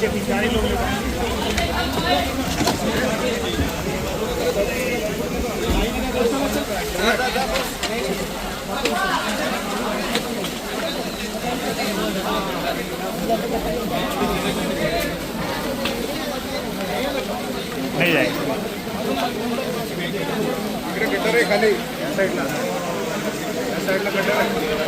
बैठ जाएगा नीचे तीन चार ही लोग लेकर नहीं जाएगा। इकडे गटर आहे खाली। या साईडला या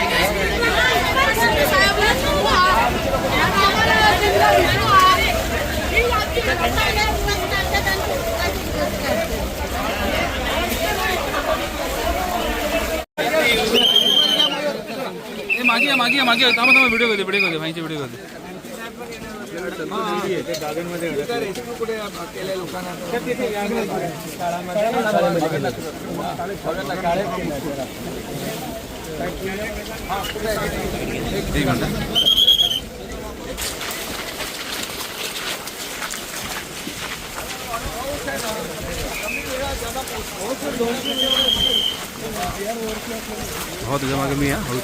मागे मागे मागे थांबा थांबा व्हिडिओ होते व्हिडिओ होते माहिती व्हिडिओ होते एक मिनिट. हो तुझ्या मागे मी या हळू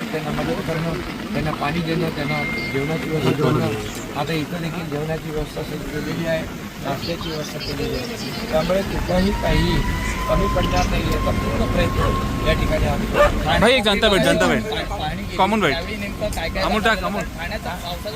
त्यांना मदत करणं त्यांना पाणी देणं त्यांना जेवणाची व्यवस्था करणं आता इथं देखील जेवणाची व्यवस्था केलेली आहे नाश्त्याची व्यवस्था केलेली आहे. त्यामुळे कुठलाही काही कमी पडणार नाही याचा पूर्ण प्रयत्न या ठिकाणी आम्ही करतो. भाई एक जनता भेट जनता भेट. कॉमन भेट त्यावेळी नेमकं काय काय अमोल टाक अमोल.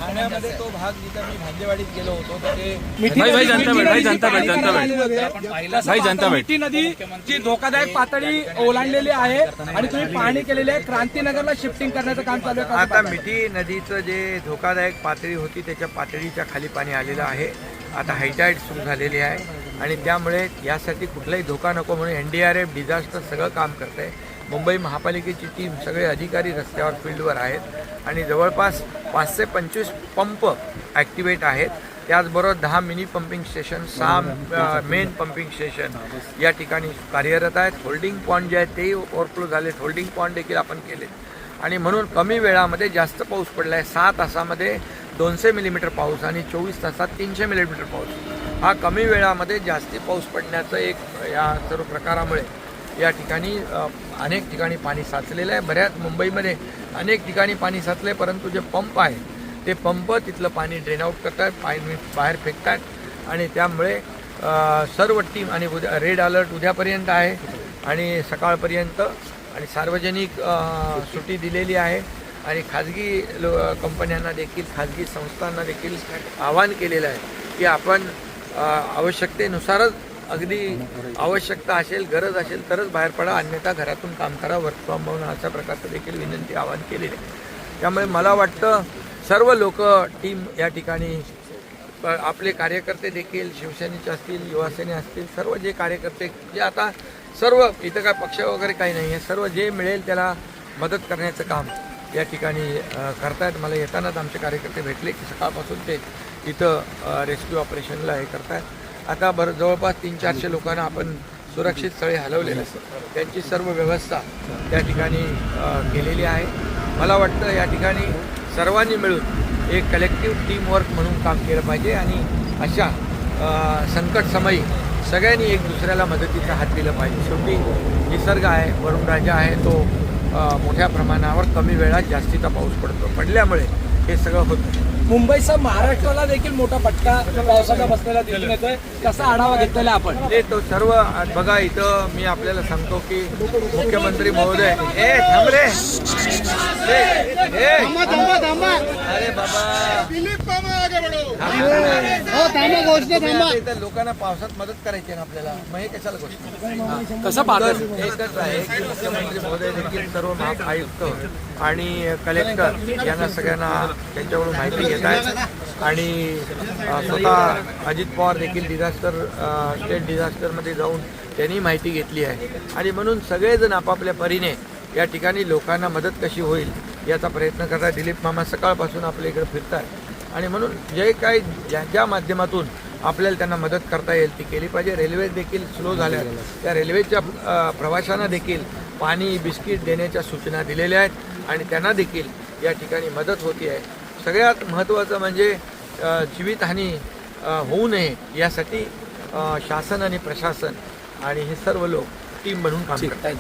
ठाण्यामध्ये तो भाग जिथं मी भांजेवाडीत गेलो होतो तर भाई भाई जनता भेट भाई जनता भेट जनता भेट. भाई जनता भेट. नदी ची धोकादायक पातळी ओलांडलेली आहे आणि तुम्ही पाहणी केलेली आहे. क्रांतीनगरला शिफ्टिंग करण्याचं काम चालू आहे. आता मिठी नदीचं जे धोकादायक पातळी होती त्याच्या पातळीच्या खाली पाणी आलेलं आहे. आता हायटाईड सुरू झालेली आहे. आणि त्यामुळे यासाठी कुठलाही धोका नको म्हणून N D R F disaster सगळं काम करते आहे मुंबई महापालिकेची टीम सगळे अधिकारी रस्त्यावर फील्डवर आहेत. आणि जवळपास पाचशे पंचवीस पंप ॲक्टिवेट आहेत. त्याचबरोबर दहा मिनी पंपिंग स्टेशन सहा मेन पंपिंग स्टेशन या ठिकाणी कार्यरत आहेत. होल्डिंग पॉईंट जे आहेत तेही ओव्हरफ्लो झालेत होल्डिंग पॉईंट देखील आपण केलेत आणि म्हणून कमी वेळामध्ये जास्त पाऊस पडला आहे सहा तासामध्ये दोनशे मिलीमीटर पाऊस आणि चोवीस तासात तीनशे मिलीमीटर पाऊस. हा कमी वेळामध्ये जास्ती पाऊस पडण्याचं एक या सर्व प्रकारामुळे या ठिकाणी अनेक ठिकाणी पाणी साचलेलं आहे. बऱ्याच मुंबईमध्ये अनेक ठिकाणी पाणी साचलं आहे परंतु जे पंप आहे ते पंप तिथलं पाणी ड्रेन आउट करतात पाणी बाहेर फेकतात आणि त्यामुळे सर्व टीम आणि उद्या रेड अलर्ट उद्यापर्यंत आहे आणि सकाळपर्यंत आणि सार्वजनिक सुट्टी दिलेली आहे. आणि खाजगी लो कंपन्यांना देखील खाजगी संस्थांना देखील आवाहन केलेलं आहे की आपण आवश्यकतेनुसारच अगदी आवश्यकता असेल गरज असेल तरच बाहेर पडा अन्यथा घरातून काम करा वर्क फ्रॉम होऊन अशा प्रकारचं देखील विनंती आवाहन केलेली आहे. त्यामुळे मला वाटतं सर्व लोक टीम या ठिकाणी आपले कार्यकर्ते देखील शिवसेनेचे असतील युवासेने असतील सर्व जे कार्यकर्ते जे आता सर्व इथं काय पक्ष वगैरे काही नाही आहे सर्व जे मिळेल त्याला मदत करण्याचं काम या ठिकाणी करतायत. मला येतानाच आमचे कार्यकर्ते भेटले की सकाळपासून ते इथं रेस्क्यू ऑपरेशनला हे करतायत. आता बरं जवळपास तीन चारशे लोकांना आपण सुरक्षित स्थळी हलवलेलं आहे. त्यांची सर्व व्यवस्था त्या ठिकाणी केलेली आहे. मला वाटतं या ठिकाणी सर्वांनी मिळून एक कलेक्टिव्ह टीमवर्क म्हणून काम केलं पाहिजे आणि अशा संकटसमयी संकट समयी सगळ्यांनी एक दुसऱ्याला मदतीचा हात दिला पाहिजे. शेवटी निसर्ग आहे वरुणराजा आहे तो मोठ्या प्रमाणावर कमी वेळात जास्तीचा पाऊस पडतो. पडल्यामुळे हे सगळं होतं. मुंबईसह महाराष्ट्राला देखील मोठा फटका पावसाचा बसलेला दिसून येतोय. कसा आढावा घेतलेला आपण? ते तो सर्व आज बघा इथं मी आपल्याला सांगतो की मुख्यमंत्री महोदय ए थांब रे. ए, ए. अरे बाबा. लोकांना पावसात मदत करायची आहे ना आपल्याला मग हे कशाला गोष्ट कसं पाहताय? तर एकच आहे की मुख्यमंत्री महोदय देखील सर्व महा आयुक्त आणि कलेक्टर यांना सगळ्यांना त्यांच्याकडून माहिती घेत आहेत. आणि स्वतः अजित पवार देखील डिझास्टर स्टेट डिझास्टरमध्ये जाऊन त्यांनी माहिती घेतली आहे. आणि म्हणून सगळेजण आपापल्या परीने या ठिकाणी लोकांना मदत कशी होईल याचा प्रयत्न करतात. दिलीप मामा सकाळपासून आपल्या इकडे फिरतात आणि म्हणून जे काही ज्या ज्या माध्यमातून आपल्याला त्यांना मदत करता येईल ती केली पाहिजे. रेल्वे देखील स्लो झाल्या. त्या रेल्वेच्या प्रवाशांना देखील पाणी बिस्किट देण्याच्या सूचना दिलेल्या आहेत आणि त्यांना देखील या ठिकाणी मदत होती आहे. सगळ्यात महत्त्वाचं म्हणजे जीवितहानी होऊ नये यासाठी शासन आणि प्रशासन आणि हे सर्व लोक टीम बनवून काम करतात.